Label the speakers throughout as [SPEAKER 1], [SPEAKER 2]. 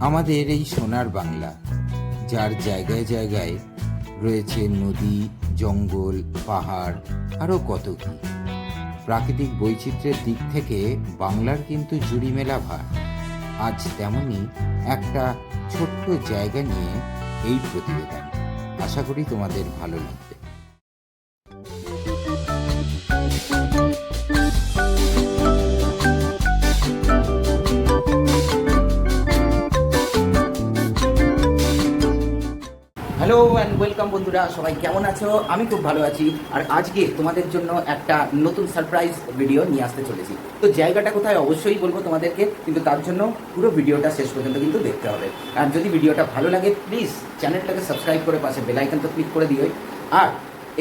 [SPEAKER 1] আমাদের এই সোনার বাংলা, যার জায়গায় জায়গায় রয়েছে নদী, জঙ্গল, পাহাড়, আরও কত কি। প্রাকৃতিক বৈচিত্র্যের দিক থেকে বাংলার কিন্তু জুড়ি মেলা ভার। আজ তেমনই একটা ছোট্ট জায়গা নিয়ে এই প্রতিবেদন। আশা করি তোমাদের ভালো লাগবে।
[SPEAKER 2] ওয়েলকাম বন্ধুরা, সবাই কেমন আছো? আমি খুব ভালো আছি। আর আজকে তোমাদের জন্য একটা নতুন সারপ্রাইজ ভিডিও নিয়ে আসতে চলেছি। তো জায়গাটা কোথায় অবশ্যই বলব তোমাদেরকে, কিন্তু তার জন্য পুরো ভিডিওটা শেষ পর্যন্ত কিন্তু দেখতে হবে। আর যদি ভিডিওটা ভালো লাগে প্লিজ চ্যানেলটাকে সাবস্ক্রাইব করে পাশে বেলাইকান তো ক্লিক করে দিও আর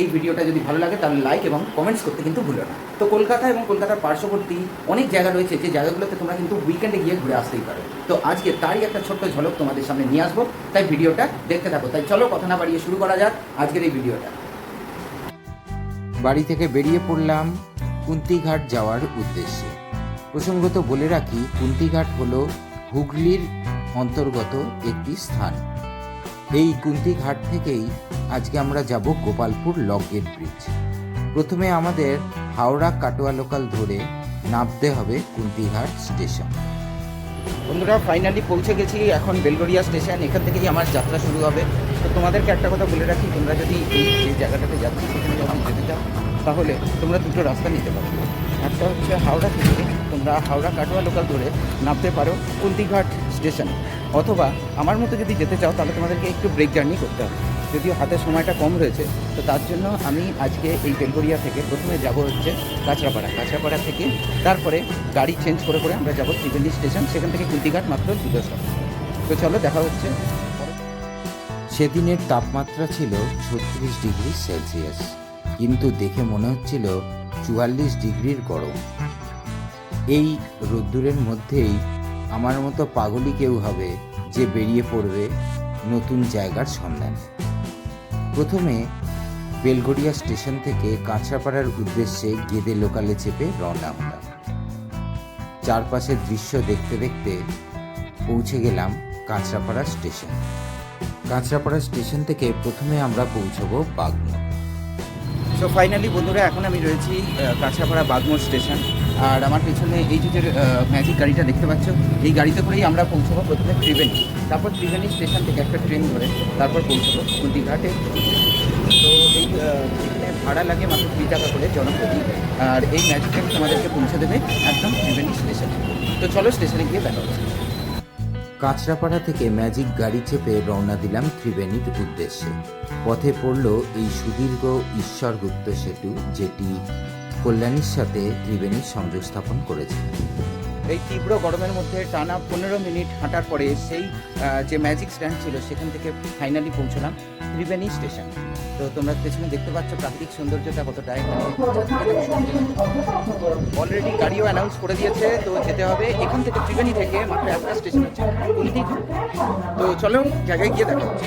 [SPEAKER 2] এই ভিডিওটা যদি ভালো লাগে, তাহলে লাইক এবং কমেন্টস করতে কিন্তু ভুলো না। তো কলকাতা এবং কলকাতার পার্শ্ববর্তী অনেক জায়গা রয়েছে, যে জায়গাগুলোতে তোমরা কিন্তু উইকেন্ডে গিয়ে ঘুরে আসতেই পারো। তো আজকে তারই একটা ছোট্ট ঝলক তোমাদের সামনে নিয়ে আসব, তাই ভিডিওটা দেখতে থাকো। তাই চলো, কথা না বাড়িয়ে শুরু করা যাক আজকের এই ভিডিওটা।
[SPEAKER 1] বাড়ি থেকে বেরিয়ে পড়লাম কুন্তিঘাট যাওয়ার উদ্দেশ্যে। প্রসঙ্গত বলে রাখি, কুন্তিঘাট হল হুগলির অন্তর্গত একটি স্থান। এই কুন্তিঘাট থেকেই আজকে আমরা যাব গোপালপুর লক গেট ব্রিজ। প্রথমে আমাদের হাওড়া কাটোয়া লোকাল ধরে নামতে হবে কুন্তিঘাট স্টেশন।
[SPEAKER 2] বন্ধুরা ফাইনালি পৌঁছে গেছি এখন বেলগড়িয়া স্টেশন। এখান থেকেই আমার যাত্রা শুরু হবে, তো তোমাদেরকে একটা কথা বলে রাখি, তোমরা যদি এই যে জায়গাটাতে যাচ্ছি, সেখানে যখন যেতে চাও, তাহলে তোমরা দুটো রাস্তা নিতে পারো। একটা হচ্ছে হাওড়া থেকে তোমরা হাওড়া কাটোয়া লোকাল ধরে নামতে পারো কুন্তিঘাট স্টেশন। অথবা আমার মতো যদি যেতে চাও, তাহলে তোমাদেরকে একটু ব্রেক জার্নি করতে হবে। যদিও হাতে সময়টা কম রয়েছে, তো তার জন্য আমি আজকে এই বেলগড়িয়া থেকে প্রথমে যাব হচ্ছে কাঁচরাপাড়া। কাঁচরাপাড়া থেকে তারপরে গাড়ি চেঞ্জ করে করে আমরা যাব ত্রিবেণী স্টেশন সেখান থেকে কুন্তিঘাট মাত্র স্টপ তো চলো দেখা হচ্ছে।
[SPEAKER 1] সেদিনের তাপমাত্রা ছিল ছত্রিশ ডিগ্রি সেলসিয়াস, কিন্তু দেখে মনে হচ্ছিল চুয়াল্লিশ ডিগ্রির গরম। এই রোদ্দুরের মধ্যেই আমার মতো পাগলই কেউ হবে যে বেরিয়ে পড়বে নতুন জায়গার সন্ধানে। প্রথমে বেলগড়িয়া স্টেশন থেকে কাঁচরাপাড়ার উদ্দেশ্যে গেদে লোকালে চেপে রওনা হলাম। চারপাশের দৃশ্য দেখতে দেখতে পৌঁছে গেলাম কাঁচরাপাড়া স্টেশন। কাঁচরাপাড়া স্টেশন থেকে প্রথমে আমরা পৌঁছবো বাগমোড়।
[SPEAKER 2] সো ফাইনালি বন্ধুরা, এখন আমি রয়েছি কাঁচরাপাড়া বাগমোড় স্টেশন। আর আমার পেছনে এই যে ম্যাজিক গাড়িটা দেখতে পাচ্ছ, এই গাড়িতে করেই আমরা পৌঁছবো প্রথমে ত্রিবেণী। তারপর ত্রিবেণী স্টেশন থেকে একটা ট্রেন ধরে তারপর পৌঁছবো কুন্দিঘাটে তো এই ভাড়া লাগে মাত্র কুড়ি টাকা করে জনপ্রতি। আর এই ম্যাজিক ট্রেন তোমাদেরকে পৌঁছে দেবে একদম ত্রিবেণী স্টেশনে তো চলো স্টেশনে গিয়ে দেখা
[SPEAKER 1] কাঁচরাপাড়া থেকে ম্যাজিক গাড়ি চেপে রওনা দিলাম ত্রিবেণীর উদ্দেশ্যে। পথে পড়ল এই সুদীর্ঘ ঈশ্বরগুপ্ত সেতু, যেটি কল্যাণীর সাথে ত্রিবেণীর সংযোগ স্থাপন করেছে।
[SPEAKER 2] এই তীব্র গরমের মধ্যে টানা পনেরো মিনিট হাঁটার পরে সেই যে ম্যাজিক স্ট্যান্ড ছিল সেখান থেকে ফাইনালি পৌঁছলাম ত্রিবেণী স্টেশন তো তোমরা পেছনে দেখতে পাচ্ছ প্রাকৃতিক সৌন্দর্যটা কতটা অলরেডি গাড়িও অ্যানাউন্স করে দিয়েছে তো যেতে হবে। এখান থেকে ত্রিবেণী থেকে মাত্র একটা স্টেশন হচ্ছে তো চলো জায়গায় গিয়ে দেখা হচ্ছে।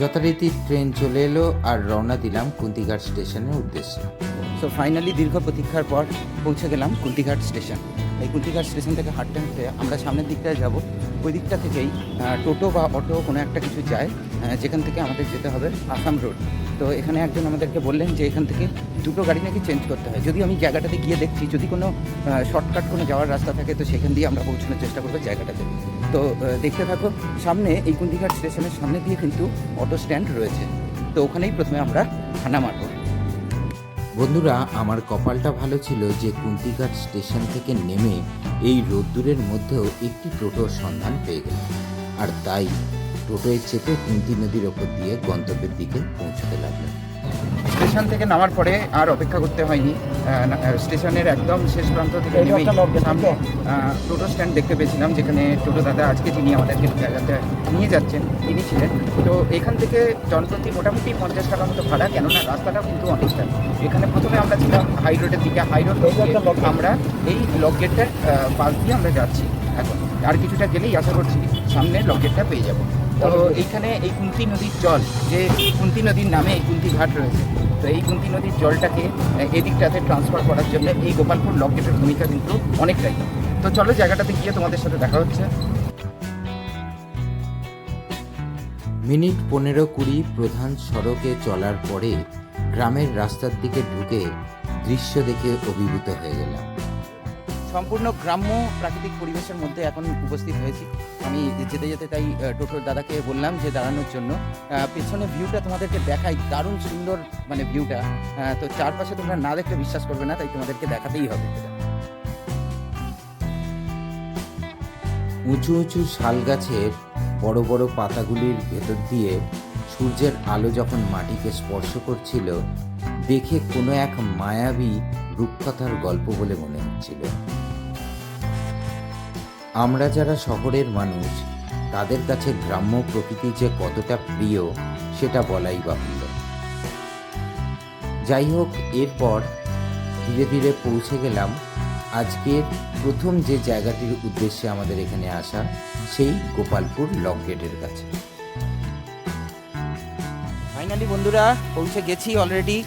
[SPEAKER 1] যথারীতি ট্রেন চলে এলো আর রওনা দিলাম কুন্তিঘাট স্টেশনের উদ্দেশ্যে।
[SPEAKER 2] সো ফাইনালি দীর্ঘ প্রতীক্ষার পর পৌঁছে গেলাম কুলতিঘাট স্টেশন। এই কুলতিঘাট স্টেশন থেকে হাঁটতে হাঁটতে আমরা সামনের দিকটায় যাব। ওই দিকটা থেকেই টোটো বা অটো কোনো একটা কিছু যায় যেখান থেকে আমাদের যেতে হবে আসাম রোড। তো এখানে একজন আমাদেরকে বললেন যে এখান থেকে দুটো গাড়ি নাকি চেঞ্জ করতে হয়। যদি আমি জায়গাটাতে গিয়ে দেখছি, যদি কোনো শর্টকাট কোনো যাওয়ার রাস্তা থাকে, তো সেখান দিয়ে আমরা পৌঁছানোর চেষ্টা করব জায়গাটাতে তো দেখতে থাকো, সামনে এই কুন্তিঘাট স্টেশনের সামনে দিয়ে কিন্তু অটো স্ট্যান্ড রয়েছে। তো ওখানেই প্রথমে আমরা হানা মারবো।
[SPEAKER 1] বন্ধুরা আমার কপালটা ভালো ছিল যে কুন্তিঘাট স্টেশন থেকে নেমে এই রোদ্দুরের মধ্যেও একটি টোটোর সন্ধান পেয়ে গেলাম। আর তাই টোটোয় চেপে কুন্তি নদীর ওপর দিয়ে গন্তব্যের দিকে পৌঁছতে লাগলাম।
[SPEAKER 2] স্টেশন থেকে নামার পরে আর অপেক্ষা করতে হয়নি। স্টেশনের একদম শেষ প্রান্ত থেকে নেমেই সামনে টোটো স্ট্যান্ড দেখতে পেয়েছিলাম যেখানে টোটো দাদা আজকে যিনি আমাদেরকে জায়গাতে নিয়ে যাচ্ছেন তিনি ছিলেন। তো এখান থেকে জনপ্রতি মোটামুটি পঞ্চাশ টাকার মতো ভাড়া কেননা রাস্তাটা কিন্তু অনেকটা। এখানে প্রথমে আমরা ছিলাম হাই রোডের দিকে। হাই রোড থেকে আমরা এই লক গেটটার পাশ দিয়ে আমরা যাচ্ছি এখন। আর কিছুটা গেলেই আশা করছি সামনে লক গেটটা পেয়ে যাব। তো এইখানে এই কুন্তি নদীর জল যে কুন্তি নদীর নামে এই কুন্তি ঘাট রয়েছে তো এই কুন্তি নদীর জলটাকে এদিকটাতে ট্রান্সফার করার জন্য এই গোপালপুর লক গেটের ভূমিকা কিন্তু অনেকটাই। তো চলো জায়গাটাতে গিয়ে তোমাদের সাথে দেখা হচ্ছে।
[SPEAKER 1] মিনিট পনেরো কুড়ি প্রধান সড়কে চলার পরে গ্রামের রাস্তার দিকে ঢুকে দৃশ্য দেখে অভিভূত হয়ে গেলাম।
[SPEAKER 2] সম্পূর্ণ গ্রাম্য প্রাকৃতিক পরিবেশের মধ্যে এখন উপস্থিত হয়েছি। আমি যেতে যেতে তাই টোটোর দাদাকে বললাম যে দাঁড়ানোর জন্য। পেছনে ভিউটা তোমাদেরকে দেখাই দারুণ সুন্দর মানে ভিউটা তো চারপাশে তোমরা না দেখলে বিশ্বাস করবে না তাই তোমাদেরকে দেখাতেই হবে।
[SPEAKER 1] উঁচু উঁচু শাল গাছের বড় বড় পাতাগুলির ভেতর দিয়ে সূর্যের আলো যখন মাটিকে স্পর্শ করছিল, দেখে কোনো এক মায়াবী রূপকথার গল্প বলে মনে হচ্ছিল। আমরা যারা শহরের মানুষ, তাদের কাছে গ্রাম্য প্রকৃতি যে কতটা প্রিয়, সেটা বলাই বাহুল্য। যাই হোক, এরপর ধীরে ধীরে পৌঁছে গেলাম আজকের প্রথম যে জায়গাটির উদ্দেশ্যে আমাদের এখানে আসা সেই গোপালপুর লক গেটের কাছে।
[SPEAKER 2] ফাইনালি বন্ধুরা, পৌঁছে গেছি অলরেডি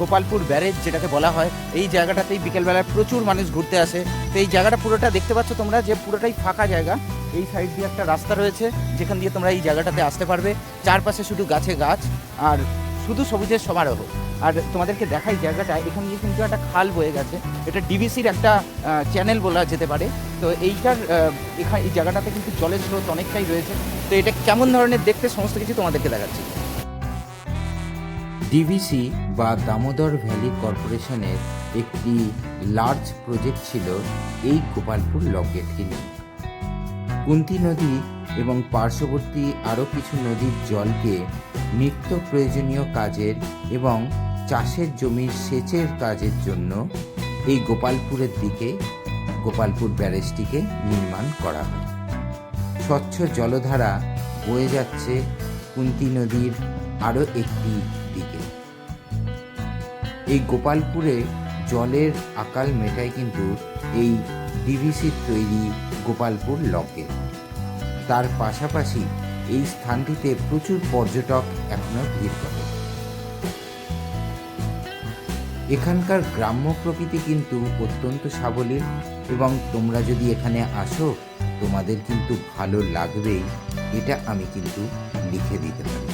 [SPEAKER 2] গোপালপুর ব্যারেজ যেটাকে বলা হয়। এই জায়গাটাতেই বিকেলবেলায় প্রচুর মানুষ ঘুরতে আসে। তো এই জায়গাটা পুরোটা দেখতে পাচ্ছ তোমরা যে পুরোটাই ফাঁকা জায়গা। এই সাইড দিয়ে একটা রাস্তা রয়েছে, যেখান দিয়ে তোমরা এই জায়গাটাতে আসতে পারবে। চারপাশে শুধু গাছে গাছ, আর শুধু সবুজের সমারোহ। আর তোমাদেরকে দেখাই জায়গাটা, এখান দিয়ে কিন্তু একটা খাল বয়ে গেছে। এটা ডিবিসির একটা চ্যানেল বলা যেতে পারে। তো এইটার এখানে এই জায়গাটাতে কিন্তু জলের স্রোত অনেকটাই রয়েছে। তো এটা কেমন ধরনের দেখতে সমস্ত কিছু তোমাদেরকে দেখাচ্ছি।
[SPEAKER 1] ডিভিসি বা দামোদর ভ্যালি কর্পোরেশনের একটি লার্জ প্রজেক্ট ছিল এই গোপালপুর লক গেটকে নিয়ে কুন্তি নদী এবং পার্শ্ববর্তী আরও কিছু নদীর জলকে নিত্য প্রয়োজনীয় কাজের এবং চাষের জমির সেচের কাজের জন্য এই গোপালপুরের দিকে, গোপালপুর ব্যারেজটিকে নির্মাণ করা হয়। স্বচ্ছ জলধারা বয়ে যাচ্ছে কুন্তি নদীর আরও একটি দিকে। এই গোপালপুরে জলের আকাল মেটায় কিন্তু এই ডিভিসির তৈরি গোপালপুর লকে। তার পাশাপাশি এই স্থানটিতে প্রচুর পর্যটক এখনও ভিড় করে। এখানকার গ্রাম্য প্রকৃতি কিন্তু অত্যন্ত সাবলীল এবং তোমরা যদি এখানে আসো, তোমাদের কিন্তু ভালো লাগবেই, এটা আমি কিন্তু লিখে দিতে পারি।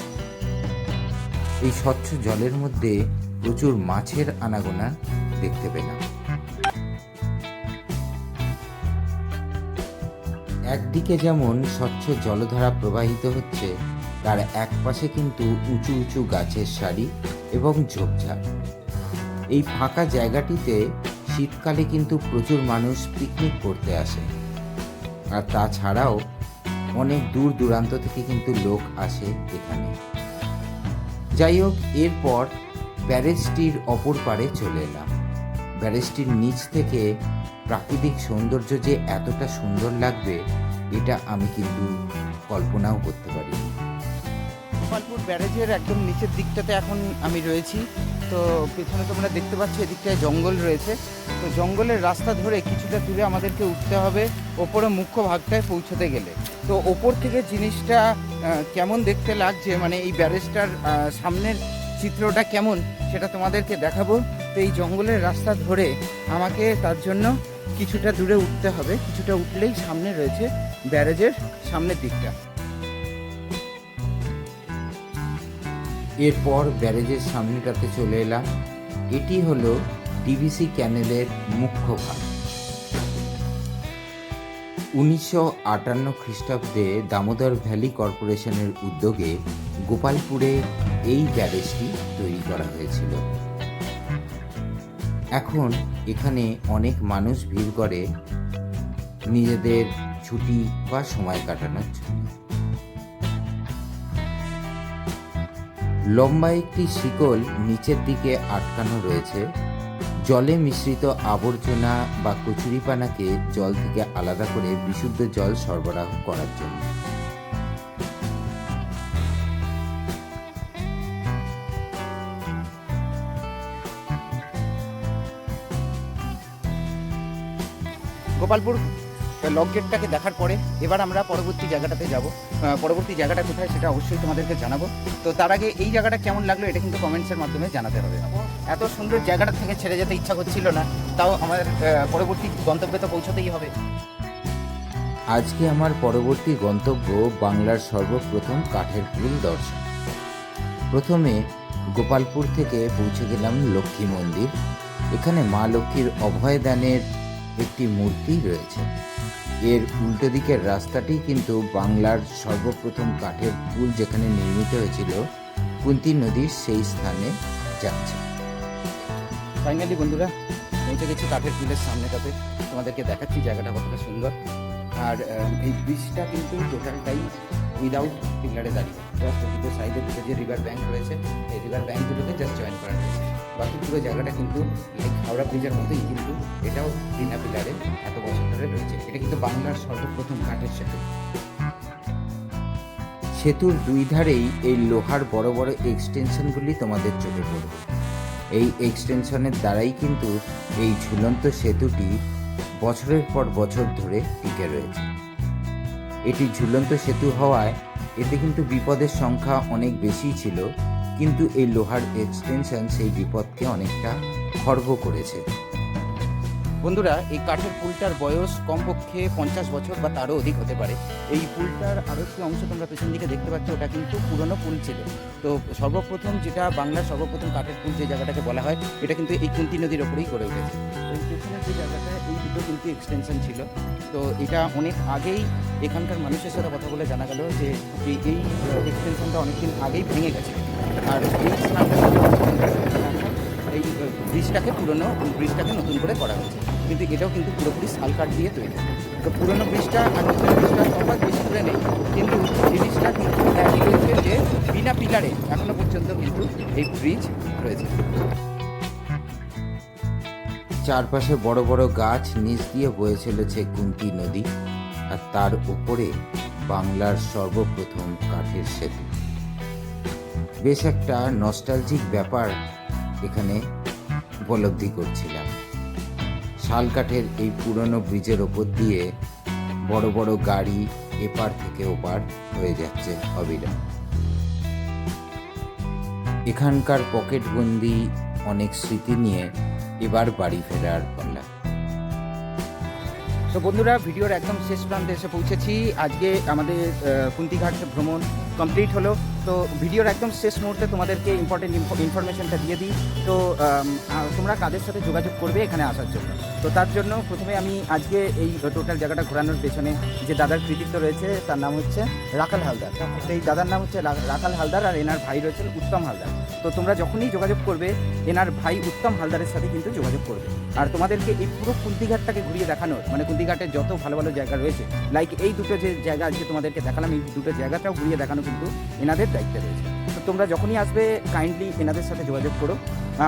[SPEAKER 1] এই স্বচ্ছ জলের মধ্যে প্রচুর মাছের আনাগোনা দেখতে পেলাম। একদিকে যেমন স্বচ্ছ জলধারা প্রবাহিত হচ্ছে, তার এক পাশে কিন্তু উঁচু উঁচু গাছের সারি এবং ঝোপঝাড়। এই ফাঁকা জায়গাটিতে শীতকালে কিন্তু প্রচুর মানুষ পিকনিক করতে আসে। আর তাছাড়াও অনেক দূর দূরান্ত থেকে কিন্তু লোক আসে এখানে। যাই হোক, এরপর ব্যারেজটির অপর পারে চলে এলাম। ব্যারেজটির নিচ থেকে প্রাকৃতিক সৌন্দর্য যে এতটা সুন্দর লাগবে, এটা আমি কিন্তু কল্পনাও করতে পারি
[SPEAKER 2] গোপালপুর ব্যারেজের একদম নিচের দিকটাতে এখন আমি রয়েছি। তো পেছনে তোমরা দেখতে পাচ্ছ, এদিকটায় জঙ্গল রয়েছে। তো জঙ্গলের রাস্তা ধরে কিছুটা দূরে আমাদেরকে উঠতে হবে, ওপরে মুখ্য ভাগটায় পৌঁছতে গেলে। তো ওপর থেকে জিনিসটা কেমন দেখতে লাগছে মানে এই ব্যারেজটার সামনের চিত্রটা কেমন, সেটা তোমাদেরকে দেখাবো। তো এই জঙ্গলের রাস্তা ধরে আমাকে তার জন্য কিছুটা দূরে উঠতে হবে, কিছুটা উঠলেই সামনে রয়েছে ব্যারেজের সামনের দিকটা।
[SPEAKER 1] এরপর ব্যারেজের সামনেটাতে চলে এলাম। এটি হলো ডিভিসি ক্যানেলের মুখ্য ভাগ। উনিশশো আটান্ন খ্রিস্টাব্দে দামোদর ভ্যালি কর্পোরেশনের উদ্যোগে গোপালপুরে এই ব্যারেজটি তৈরি করা হয়েছিল। এখন এখানে অনেক মানুষ ভিড় করে নিজেদের ছুটি বা সময় কাটানোর জন্য। লম্বা একটি শিকল নিচের দিকে আটকানো রয়েছে। জলে মিশ্রিত আবর্জনা বা কচুরিপানাকে জল থেকে আলাদা করে বিশুদ্ধ জল সরবরাহ করার জন্য।
[SPEAKER 2] গোপালপুর লক গেটটাকে দেখার পরে এবার আমরা পরবর্তী জায়গাটাতে যাব। পরবর্তী জায়গাটা কোথায় সেটা অবশ্যই তোমাদেরকে জানাব। তো তার আগে এই জায়গাটা কেমন লাগল এটা কিন্তু কমেন্টসের মাধ্যমে জানাতে হবে। এত সুন্দর জায়গাটা থেকে ছেড়ে যেতে ইচ্ছা করছিল না, তাও আমাদের পরবর্তী গন্তব্যে তো পৌঁছতেই হবে।
[SPEAKER 1] আজকে আমার পরবর্তী গন্তব্য বাংলার সর্বপ্রথম কাঠের পুল দর্শন। প্রথমে গোপালপুর থেকে পৌঁছে গেলাম লক্ষ্মী মন্দির। এখানে মা লক্ষ্মীর অভয়দানের একটি মূর্তি রয়েছে। এর উল্টো দিকের রাস্তাটি কিন্তু বাংলার সর্বপ্রথম কাঠের পুল যেখানে নির্মিত হয়েছিল, কুন্তি নদীর সেই স্থানে যাচ্ছে।
[SPEAKER 2] ফাইনালি বন্ধুরা, পৌঁছে গেছি কাঠের পুলের সামনে সামনেটাতে তোমাদেরকে দেখাচ্ছি জায়গাটা কতটা সুন্দর। আর এই ব্রিজটা কিন্তু টোটালটাই উইদাউট পিলারে দাঁড়িয়ে। জাস্ট দুটো সাইডে দুটো যে রিভার ব্যাঙ্ক রয়েছে, এই রিভার ব্যাঙ্ক দুটোকে জাস্ট জয়েন করা রয়েছে বাকি পুরো জায়গাটা কিন্তু হাওড়া ব্রিজের মতোই, কিন্তু এটাও বিনা পিলারে এত বছর ধরে রয়েছে। এটা কিন্তু বাংলার সর্বপ্রথম কাঠের সেতু।
[SPEAKER 1] সেতুর দুই ধারেই এই লোহার বড় বড় এক্সটেনশনগুলি তোমাদের চোখে পড়বে। এই এক্সটেনশনের দ্বারাই কিন্তু এই ঝুলন্ত সেতুটি বছরের পর বছর ধরে টিকে রয়েছে। এটি ঝুলন্ত সেতু হওয়ায় এতে কিন্তু বিপদের সংখ্যা অনেক বেশি ছিল। কিন্তু এই লোহার এক্সটেনশন সেই বিপদকে অনেকটা খর্ব করেছে।
[SPEAKER 2] বন্ধুরা, এই কাঠের পুলটার বয়স কমপক্ষে পঞ্চাশ বছর বা তারও অধিক হতে পারে। এই পুলটার আরও একটি অংশ তোমরা পেছন দিকে দেখতে পাচ্ছ, ওটা কিন্তু পুরনো পুল ছিল। তো সর্বপ্রথম যেটা বাংলার সর্বপ্রথম কাঠের পুল যে জায়গাটাকে বলা হয়, এটা কিন্তু এই কুন্তি নদীর ওপরেই গড়ে উঠেছে। তো এই পেছনের যে জায়গাটা, এই দুটো কিন্তু এক্সটেনশন ছিল। তো এটা অনেক আগেই এখানকার মানুষের সাথে কথা বলে জানা গেল যে এই এক্সটেনশনটা অনেকদিন আগেই ভেঙে গেছে। আর এই এই ব্রিজটাকে পুরনো ব্রিজটাকে নতুন করে করা হয়েছে। কিন্তু এটাও কিন্তু পুরোপুরি শাল কাঠ দিয়ে তৈরি। তো পুরনো ব্রিজটা আর নতুন ব্রিজটা তফাৎ বেশি করে নেই, কিন্তু জিনিসটা কিন্তু রয়েছে যে বিনা পিলারে এখনও পর্যন্ত কিন্তু এই ব্রিজ রয়েছে।
[SPEAKER 1] চারপাশে বড় বড় গাছ নিচ দিয়ে বয়ে চলেছে কুন্তি নদী, আর তার উপরে বাংলার সর্বপ্রথম কাঠের সেতু। বেশ একটা নস্টালজিক ব্যাপার এখানে উপলব্ধি করছিলাম। শাল কাঠের এই পুরনো ব্রিজের ওপর দিয়ে বড় বড় গাড়ি এপার থেকে ওপার হয়ে যাচ্ছে অবিরাম। এখানকার পকেটবন্দি অনেক স্মৃতি নিয়ে এবার বাড়ি ফেরার পাল্লা।
[SPEAKER 2] তো বন্ধুরা, ভিডিওর একদম শেষ প্রান্তে এসে পৌঁছেছি। আজকে আমাদের কুন্তিঘাট ভ্রমণ কমপ্লিট হলো। তো ভিডিওর একদম শেষ মুহূর্তে তোমাদেরকে ইম্পর্টেন্ট ইনফরমেশনটা দিয়ে দিই। তো তোমরা কাদের সাথে যোগাযোগ করবে এখানে আসার জন্য? তো তার জন্য প্রথমে আমি আজকে এই টোটাল জায়গাটা ঘোরানোর পেছনে যে দাদার কৃতিত্ব রয়েছে, তার নাম হচ্ছে রাখাল হালদার। সেই দাদার নাম হচ্ছে রাখাল হালদার আর এনার ভাই রয়েছেন উত্তম হালদার। তো তোমরা যখনই যোগাযোগ করবে, এনার ভাই উত্তম হালদারের সাথে কিন্তু যোগাযোগ করবে। আর তোমাদেরকে এই পুরো কুন্তিঘাটটাকে ঘুরিয়ে দেখানোর মানে কুন্তিঘাটের যত ভালো ভালো জায়গা রয়েছে লাইক এই দুটো যে জায়গা আজকে তোমাদেরকে দেখালাম, এই দুটো জায়গাটাও ঘুরিয়ে দেখানো কিন্তু এনাদের দায়িত্বে রয়েছে। তো তোমরা যখনই আসবে কাইন্ডলি এনাদের সাথে যোগাযোগ করো।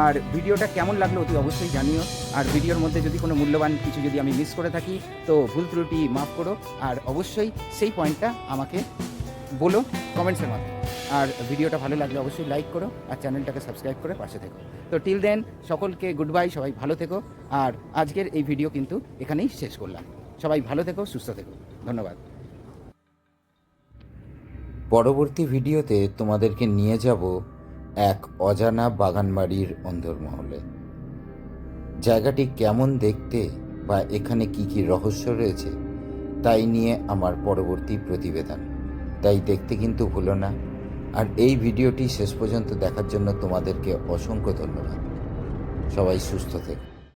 [SPEAKER 2] আর ভিডিওটা কেমন লাগল অতি অবশ্যই জানিও। আর ভিডিওর মধ্যে যদি কোনো মূল্যবান কিছু যদি আমি মিস করে থাকি, তো ভুল ত্রুটি মাফ করো। আর অবশ্যই সেই পয়েন্টটা আমাকে বলো কমেন্টসের মাধ্যমে। আর ভিডিওটা ভালো লাগলে অবশ্যই লাইক করো আর চ্যানেলটাকে সাবস্ক্রাইব করে পাশে থেকো। তো টিল দেন সকলকে গুড বাই সবাই ভালো থেকো। আর আজকের এই ভিডিও কিন্তু এখানেই শেষ করলাম। সবাই ভালো থেকো, সুস্থ থেকো। ধন্যবাদ।
[SPEAKER 1] পরবর্তী ভিডিওতে তোমাদেরকে নিয়ে যাব এক অজানা বাগানবাড়ির অন্দরমহলে। জায়গাটি কেমন দেখতে বা এখানে কি কি রহস্য রয়েছে, তাই নিয়ে আমার পরবর্তী প্রতিবেদন। তাই দেখতে কিন্তু ভুলো না। আর এই ভিডিওটি শেষ পর্যন্ত দেখার জন্য তোমাদেরকে অসংখ্য ধন্যবাদ। সবাই সুস্থ থেকো।